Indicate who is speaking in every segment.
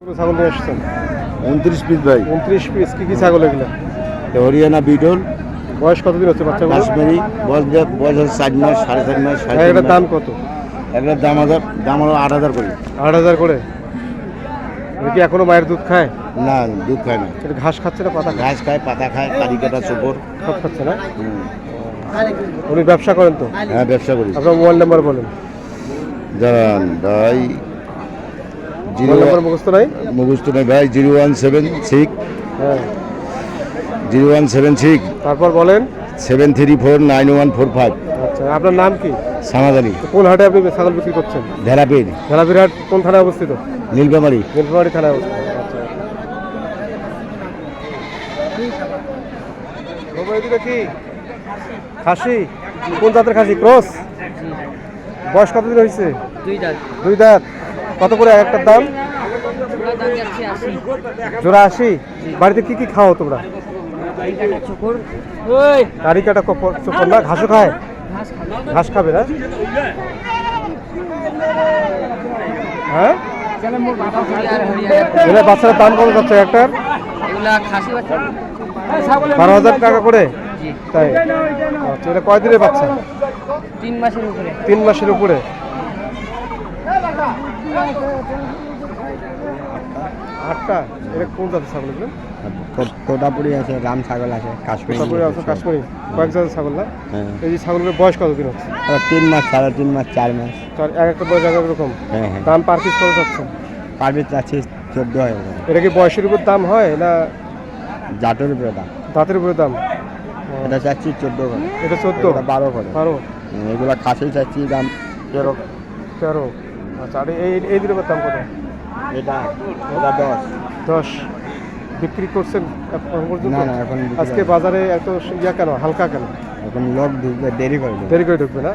Speaker 1: ছাগল নিয়ে এসছেন
Speaker 2: উনত্রিশ পিস ভাই।
Speaker 1: উনত্রিশ পিস কি কি ছাগল এগুলো?
Speaker 2: হরিয়ানা বিটল
Speaker 1: বয়স কতদিন হচ্ছে বাচ্চাগুলো
Speaker 2: কাশ্মীরি বয়স বয়স হচ্ছে চার মাস সাড়ে চার মাস সাড়ে
Speaker 1: এটার দাম কত?
Speaker 2: এগুলোর দাম হাজার দাম হলো আট হাজার করে।
Speaker 1: আট হাজার করে? কি এখনও মায়ের দুধ খায়?
Speaker 2: না দুধ খায় না।
Speaker 1: এটা ঘাস খাচ্ছে না পাতা
Speaker 2: ঘাস খায় পাতা খায় কারি কাটা চোপড়
Speaker 1: সব খাচ্ছে না। উনি ব্যবসা করেন তো?
Speaker 2: হ্যাঁ ব্যবসা করি।
Speaker 1: আপনার মোবাইল নাম্বার বলেন।
Speaker 2: দাঁড়ান ভাই জিরো
Speaker 1: নাম্বার মুখস্থ নাই?
Speaker 2: মুখস্থ নেই ভাই জিরো ওয়ান সেভেন সিক্স।
Speaker 1: হ্যাঁ।
Speaker 2: Zero one seven six.
Speaker 1: তারপর বলেন।
Speaker 2: Seven three four nine one four five.
Speaker 1: আচ্ছা আপনার নাম কি?
Speaker 2: সামাদ আলী।
Speaker 1: কোন হাটে আপনি ছাগল বিক্রি করছেন?
Speaker 2: ধেরাপির
Speaker 1: ধেলাপিরহাট কোন থানায় অবস্থিত?
Speaker 2: নীলবামারি
Speaker 1: নীলফামারী থানায় অবস্থিত। আচ্ছা কি? খাসি? কোন জাতের খাসি? ক্রস? বয়স কতদিন হয়েছে?
Speaker 3: দুই দাঁত
Speaker 1: দুই দাঁত কত করে এক একটার দাম? জোড়া আশি? বাড়িতে কি কি খাও তোমরা?
Speaker 3: এই কাটা চোখর
Speaker 1: না? ঘাসও খায়?
Speaker 3: ঘাস খাবে
Speaker 1: না? হ্যাঁ? বাচ্চার দাম কত যাচ্ছে একটার? বারো হাজার টাকা করে? তাই? আচ্ছা এটা কয়দিনের বাচ্চা?
Speaker 3: তিন মাসের উপরে।
Speaker 1: তিন মাসের উপরে? আটটা? এটা কোন জাতের ছাগল এগুলো?
Speaker 2: তোতাপুরি আছে রাম ছাগল আছে
Speaker 1: তারপরে আছে কাশ্মীরি। কয়েক জাতের ছাগল না?
Speaker 2: হ্যাঁ।
Speaker 1: এই বয়স কতদিন হচ্ছে?
Speaker 2: তিন মাস সাড়ে তিন মাস চার মাস।
Speaker 1: তার এক একটা বয়স এক রকম?
Speaker 2: হ্যাঁ হ্যাঁ।
Speaker 1: দাম পার পিস কত যাচ্ছে
Speaker 2: পারবে চাচ্ছি চোদ্দ হাজার করে।
Speaker 1: এটা কি বয়সের উপর দাম হয় না
Speaker 2: জাতের উপরে দাম?
Speaker 1: দাঁতের উপরে দাম?
Speaker 2: এটা চাচ্ছি চোদ্দ করে।
Speaker 1: এটা চোদ্দ?
Speaker 2: বারো করে।
Speaker 1: বারো?
Speaker 2: এগুলো খাসি চাচ্ছি দাম তেরো।
Speaker 1: তেরো। আচ্ছা আর এই এই দুটোর দাম কত?
Speaker 2: এটা এটা দশ।
Speaker 1: দশ। বিক্রি করছেন এখন পর্যন্ত?
Speaker 2: না, না, এখন
Speaker 1: আজকে বাজারে এত ইয়া কেন হালকা কেন?
Speaker 2: এখন লোক ঢুকবে দেরি করে
Speaker 1: দেরি করে ঢুকবে না?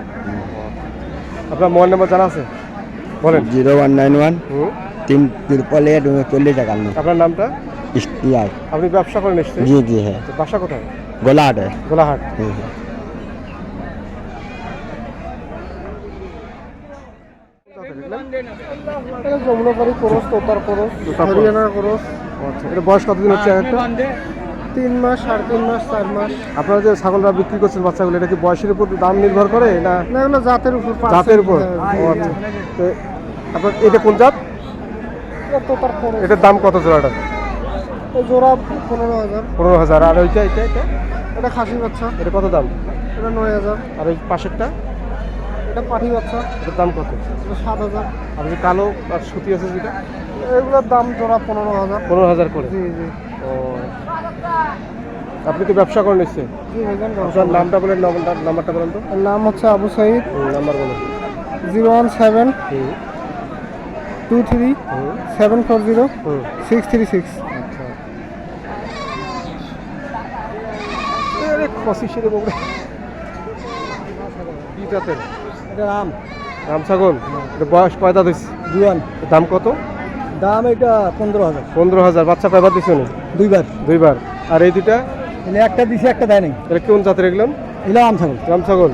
Speaker 1: আপনার মোবাইল নাম্বার জানা আছে? বলেন।
Speaker 2: জিরো ওয়ান নাইন ওয়ান তিন তিরপল এইট চল্লিশ টাকা
Speaker 1: আপনার নামটা?
Speaker 2: ইয়ার
Speaker 1: আপনি ব্যবসা করেন নিশ্চয়ই?
Speaker 2: জি জি হ্যাঁ।
Speaker 1: তো বাসা কোথায়?
Speaker 2: গোলাহাট।
Speaker 1: গোলাহাট।
Speaker 2: হুম,
Speaker 1: এটা যমুনাপাড়ি করস তোতার করস হরিয়ানার করস। আচ্ছা। এটা বয়স কতদিন হচ্ছে একটা? তিন মাস সাড়ে তিন মাস চার মাস। আপনারা যে ছাগলরা বিক্রি করছেন বাচ্চাগুলো এটা কি বয়সের উপর দাম নির্ভর করে না?
Speaker 4: না এগুলো জাতের উপর
Speaker 1: জাতের উপর। আচ্ছা। তো আপনার এটা কোন জাত?
Speaker 4: তোতার খরচ
Speaker 1: এটার দাম কত জোড়াটা?
Speaker 4: জোড়া পনেরো হাজার।
Speaker 1: পনেরো হাজার। আর ওইটা এটা এটা?
Speaker 4: এটা খাসি বাচ্চা।
Speaker 1: এটা কত দাম?
Speaker 4: এটা নয় হাজার।
Speaker 1: আর ওই পাশেরটা?
Speaker 4: এটা পাঠি বাচ্চা।
Speaker 1: এটার দাম কত?
Speaker 4: সাত হাজার।
Speaker 1: আর যে কালো আর সুতি আছে যেটা?
Speaker 4: এগুলোর দাম জোড়া পনেরো হাজার।
Speaker 1: পনেরো হাজার করে।
Speaker 4: জি জি।
Speaker 1: ও। আপনি তো ব্যবসা করেন নিশ্চয়ই? আপনার নামটা বলেন নাম্বার- নাম্বারটা বলেন তো।
Speaker 4: নাম হচ্ছে আবু সাইদ।
Speaker 1: নাম্বার বলেন।
Speaker 4: Zero one seven two three seven four zero six three six.
Speaker 1: আচ্ছা। সেরে বগড়ে কি জাতের?
Speaker 4: এটা রাম।
Speaker 1: রাম ছাগল এটা বয়স কয়টা দিচ্ছে
Speaker 4: জুয়ান
Speaker 1: দাম কত?
Speaker 4: দাম এটা পনেরো হাজার।
Speaker 1: পনেরো হাজার। বাচ্চা কয়বার দিচ্ছে উনি?
Speaker 4: দুইবার।
Speaker 1: দুইবার। আর এই দুইটা?
Speaker 4: এলে একটা দিছে একটা দেয় নাই
Speaker 1: এটা কোন জাতের এগুলাম
Speaker 4: এলে রাম ছাগল
Speaker 1: রাম ছাগল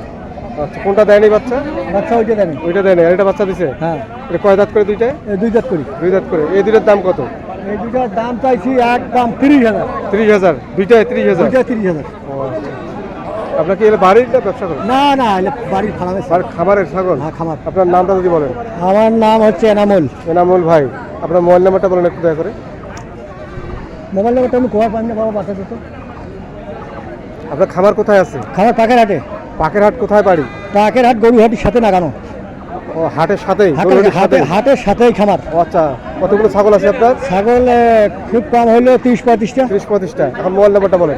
Speaker 1: আচ্ছা কোনটা দেয়নি বাচ্চা?
Speaker 4: বাচ্চা ওইটা দেয় নাই
Speaker 1: ওইটা দেয়নি। আর এটা বাচ্চা দিছে?
Speaker 4: হ্যাঁ।
Speaker 1: এটা কয় দাঁত করে দুইটায়
Speaker 4: এই দুই জাত করি।
Speaker 1: দুই দাঁত করে। এই দুইটার দাম কত?
Speaker 4: এই দুইটার দাম চাইছি এক দাম তিরিশ হাজার।
Speaker 1: ত্রিশ হাজার। দুইটায় ত্রিশ হাজার?
Speaker 4: দুইটা তিরিশ হাজার।
Speaker 1: ও আচ্ছা। আপনার কি এটা বাড়ির না ব্যবসা করেন?
Speaker 4: না না এলে বাড়ির ফার্মে
Speaker 1: আর খামারের ছাগল?
Speaker 4: হ্যাঁ খামার।
Speaker 1: আপনার নামটা যদি বলেন।
Speaker 4: আমার নাম হচ্ছে এনামুল।
Speaker 1: এনামুল ভাই আপনার মোবাইল নাম্বারটা বলেন একটু দয়া করে।
Speaker 4: মোবাইল নাম্বারটা আমি কোয়া পাই না বাবা বাচ্চা দিত
Speaker 1: আপনার খামার কোথায় আছে?
Speaker 4: খামার পাকের হাটে।
Speaker 1: পাকের হাট কোথায় বাড়ি?
Speaker 4: পাকের হাট গরু হাটির সাথে লাগানো
Speaker 1: ও হাটের সাথেই
Speaker 4: হাটের
Speaker 1: গরুহাটির
Speaker 4: হাটে
Speaker 1: সাথেই?
Speaker 4: হাটের সাথেই খামার।
Speaker 1: আচ্ছা। কতগুলো ছাগল আছে আপনার?
Speaker 4: ছাগল খুব কম হইল তিরিশ পঁয়ত্রিশটা।
Speaker 1: ত্রিশ পঁয়ত্রিশটা। এখন মোবাইল নাম্বারটা বলেন।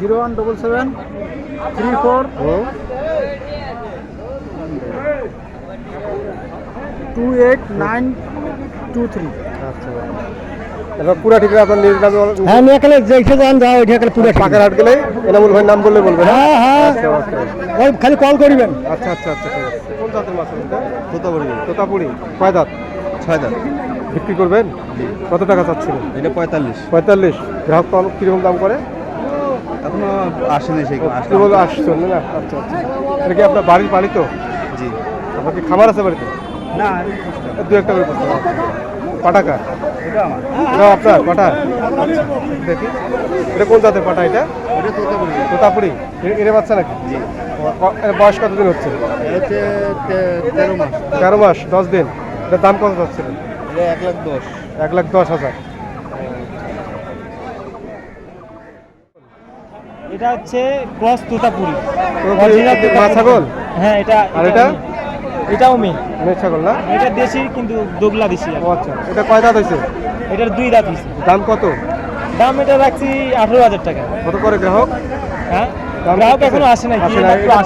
Speaker 4: Zero one double seven three four two eight nine two three.
Speaker 1: আচ্ছা। এবার পুরা আপনার নামে
Speaker 4: হ্যাঁ নিয়ে গেলে যেখানে যান যাও ওইটা গেলে পুরো
Speaker 1: পাকের হাট গেলেই এনামুল ভাই নাম বললে বলবেন
Speaker 4: হ্যাঁ? হ্যাঁ
Speaker 1: আচ্ছা
Speaker 4: ওই খালি কল করিবেন।
Speaker 1: আচ্ছা আচ্ছা আচ্ছা ঠিক আছে। কোন জাতের মাছ এটা? তোতাপুরি। তোতাপুরি। কয় দাঁত?
Speaker 2: ছয় দাম
Speaker 1: বিক্রি করবেন? কত টাকা চাচ্ছিলেন?
Speaker 2: এটা পঁয়তাল্লিশ।
Speaker 1: পঁয়তাল্লিশ। গ্রাহক কম কীরকম দাম করে?
Speaker 2: এখনও আসেনি সেই
Speaker 1: কি বলে আসছেন? না আচ্ছা আচ্ছা। এটা কি আপনার বাড়ির বাড়ি তো?
Speaker 2: জি।
Speaker 1: আপনার কি খামার আছে বাড়িতে?
Speaker 2: না
Speaker 1: দু একটা করে পাটাকা এটা আপনার পাটা? দেখি। এটা কোন জাতের পাটা এটা? তোতাপুরি। এ- এর বাচ্চা নাকি? এর বয়স কতদিন হচ্ছে?
Speaker 2: হচ্ছে তেরো মাস।
Speaker 1: তেরো মাস দশ দিন। এটার দাম কত যাচ্ছিলেন
Speaker 2: এক লাখ দশ।
Speaker 1: এক লাখ দশ হাজার।
Speaker 4: এটা হচ্ছে ক্রস তোতাপুরি।
Speaker 1: মা ছাগল?
Speaker 4: হ্যাঁ এটা
Speaker 1: আর এটা?
Speaker 4: এটাও মেয়ে
Speaker 1: মেয়ে ছাগল না?
Speaker 4: এটা দেশি কিন্তু দোগলা দেশি
Speaker 1: আচ্ছা এটা কয় দাঁত হয়েছে?
Speaker 4: এটার দুই দাঁত হয়েছে।
Speaker 1: দাম কত?
Speaker 4: দাম এটা রাখছি আঠারো হাজার টাকা।
Speaker 1: কত করে গ্রাহক?
Speaker 4: হ্যাঁ গ্রাহক এখনও আসে নাই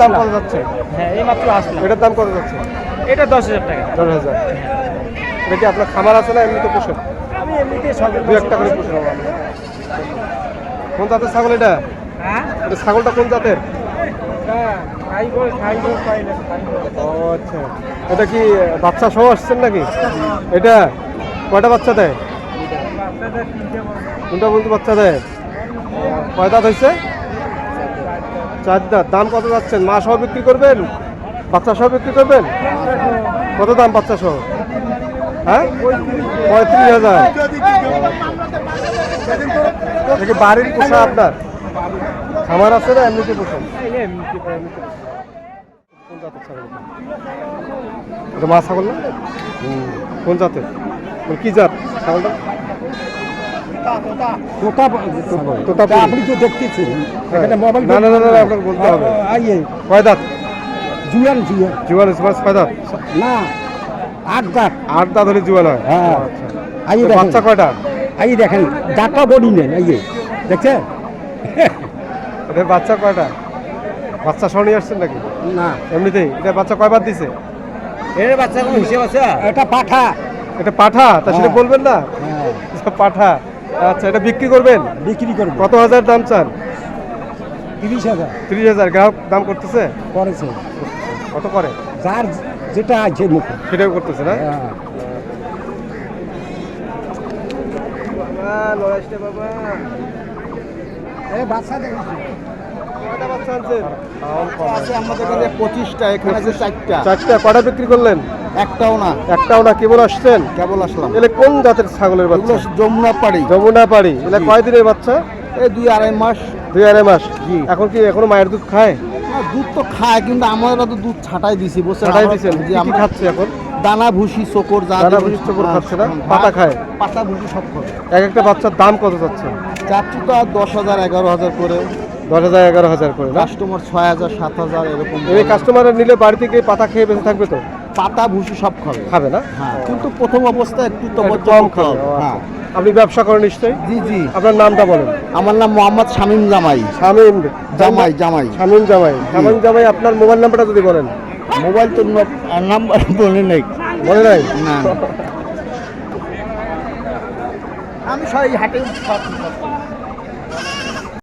Speaker 1: দাম কত যাচ্ছে?
Speaker 4: হ্যাঁ এই মাত্র আসলাম।
Speaker 1: এটার দাম কত যাচ্ছে?
Speaker 4: এটা দশ হাজার টাকা।
Speaker 1: দশ হাজার। এটা কি আপনার খামার আছে না এমনিতে পোষেন
Speaker 4: আমি এমনিতে
Speaker 1: দু একটা করে পোষেন কোন জাতের ছাগল এটা?
Speaker 4: হ্যাঁ?
Speaker 1: এটা ছাগলটা কোন জাতের? আচ্ছা। এটা কি বাচ্চা সহ আসছেন নাকি? এটা কয়টা বাচ্চা দেয়? কোনটা বলতে বাচ্চা দেয়? কয় দাঁত হয়েছে? চার দাঁত। দাম কত যাচ্ছেন? মা সহ বিক্রি করবেন? বাচ্চা সহ বিক্রি করবেন? কত দাম বাচ্চা সহ হ্যাঁ? পঁয়ত্রিশ হাজার। এটা বাড়ির পোষা আপনার? খামার আছে না এমনিতে পোষা? কোন জাতের ছাগল মা ছাগল না? কোন জাতের? কি জাত ছাগলটা।
Speaker 4: আপনি তো দেখতেছেন।
Speaker 1: হ্যাঁ। না না না আপনাকে বলতে হবে।
Speaker 4: আইয়ে
Speaker 1: কয় দাঁত?
Speaker 4: জুয়ান জুয়ান
Speaker 1: জুয়াল মাছ কয় দাঁত
Speaker 4: না আট দাঁত
Speaker 1: আট দাঁত হলে জুয়াল হয়?
Speaker 4: হ্যাঁ।
Speaker 1: আচ্ছা।
Speaker 4: আইয়ে দেখেন।
Speaker 1: বাচ্চা কয়টা?
Speaker 4: আইয়ে দেখেন দাঁতটা বডি নেন আইয়ে। দেখছেন
Speaker 1: এদের বাচ্চা কয়টা? বাচ্চা সহ নিয়ে আসছেন নাকি?
Speaker 4: না।
Speaker 1: এমনিতেই? এটা বাচ্চা কয়বার দিছে?
Speaker 4: এর বাচ্চা কোনো হিসেব আছে? এটা পাঠা।
Speaker 1: এটা পাঠা? তা সেটা
Speaker 4: হ্যাঁ।
Speaker 1: বলবেন না?
Speaker 4: হ্যাঁ।
Speaker 1: পাঠা। আচ্ছা এটা বিক্রি করবেন?
Speaker 4: বিক্রি করব।
Speaker 1: কত হাজার দাম চান?
Speaker 4: তিরিশ হাজার।
Speaker 1: ত্রিশ হাজার। গ্রাহক দাম করতেছে?
Speaker 4: করেছে।
Speaker 1: কত করে?
Speaker 4: যার যেটা আছে মুখে।
Speaker 1: সেটাও করতেছে না?
Speaker 4: হ্যাঁ। এ বাচ্চা দেখেছি
Speaker 2: আছে আমাদের কাছে পঁচিশটা এখানে আছে চারটা।
Speaker 1: চারটা কটা বিক্রি করলেন?
Speaker 2: একটাও না।
Speaker 1: একটাও না কেবল আসছেন?
Speaker 2: কেবল আসলাম।
Speaker 1: এলে কোন জাতের ছাগলের বাচ্চা?
Speaker 2: যমুনা পাড়ি
Speaker 1: যমুনা পাড়ি এলে। বাচ্চা?
Speaker 2: এই দুই আড়াই মাস।
Speaker 1: দুই আড়াই মাস।
Speaker 2: জি।
Speaker 1: এখন কি এখনও মায়ের দুধ খায়?
Speaker 2: দুধ তো খায় কিন্তু আমরা তো দুধ ছাটাই দিছি বসে
Speaker 1: ছাটাই
Speaker 2: আমরা-
Speaker 1: যে
Speaker 2: আমরা
Speaker 1: খাচ্ছে এখন?
Speaker 2: দানা ভুসি চোকর যা
Speaker 1: দানা ভুসি, চোকর খাচ্ছে না? পাতা খায়?
Speaker 2: পাতা ভুসি সব খাবে
Speaker 1: এক একটা বাচ্চার দাম কত যাচ্ছে?
Speaker 2: চাচ্ছি তো আর দশ হাজার এগারো হাজার করে।
Speaker 1: দশ হাজার এগারো হাজার করে
Speaker 2: কাস্টমার ছয় হাজার সাত হাজার এরকম
Speaker 1: এই কাস্টমার নিলে বাড়ি থেকে পাতা খেয়ে বেঁচে থাকবে তো?
Speaker 2: পাতা ভুসি সব খাবে।
Speaker 1: খাবে না?
Speaker 2: হ্যাঁ। কিন্তু প্রথম অবস্থায় একটু তো
Speaker 1: কম খাবে
Speaker 2: হ্যাঁ।
Speaker 1: আচ্ছা। আপনি ব্যবসা করেন নিশ্চয়ই?
Speaker 2: জি জি।
Speaker 1: আপনার নামটা বলেন।
Speaker 2: আমার নাম মোহাম্মদ শামীম জামাই।
Speaker 1: শামীম
Speaker 2: জামাই জামাই।
Speaker 1: শামীম জামাই। শামীম জামাই আপনার মোবাইল নাম্বারটা যদি বলেন।
Speaker 2: মোবাইল তো নাম্বার বলে নেই।
Speaker 1: মনে নাই?
Speaker 2: না আমি সবাই হাটে সব।